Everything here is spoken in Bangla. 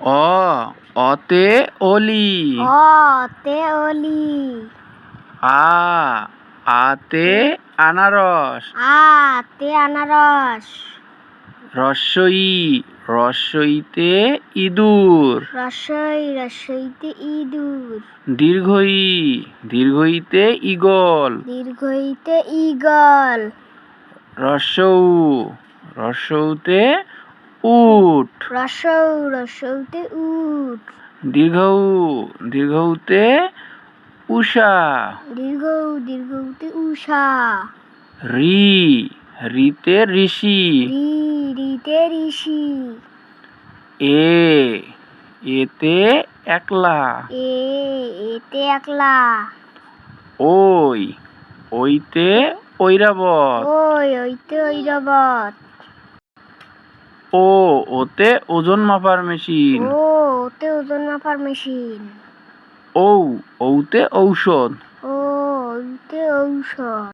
অ অতে অলি। অতে অলি। আ আতে আনারস। আতে আনারস। রস্বই রস্বইতে ইঁদুর। রসই রসইতে ইঁদুর। দীর্ঘই দীর্ঘইতে ঈগল। দীর্ঘইতে ঈগল। রস্যৌ রস্যৌতে উট রসৌ রসৌতে উট দীর্ঘৌ দীর্ঘৌতে উষা। দীর্ঘ দীর্ঘতে উষা। রি রিতে ঋষি। রি রিতে ঋষি। এ এতে একলা। এ এতে একলা। ওই ওইতে ঐরাবত। ওই ওইতে ঐরবত। ও ওতে ওজন মাপার মেশিন। ও ওতে ওজন মাপার মেশিন। ঔ ঔতে ঔষধ। ও ওতে ঔষধ।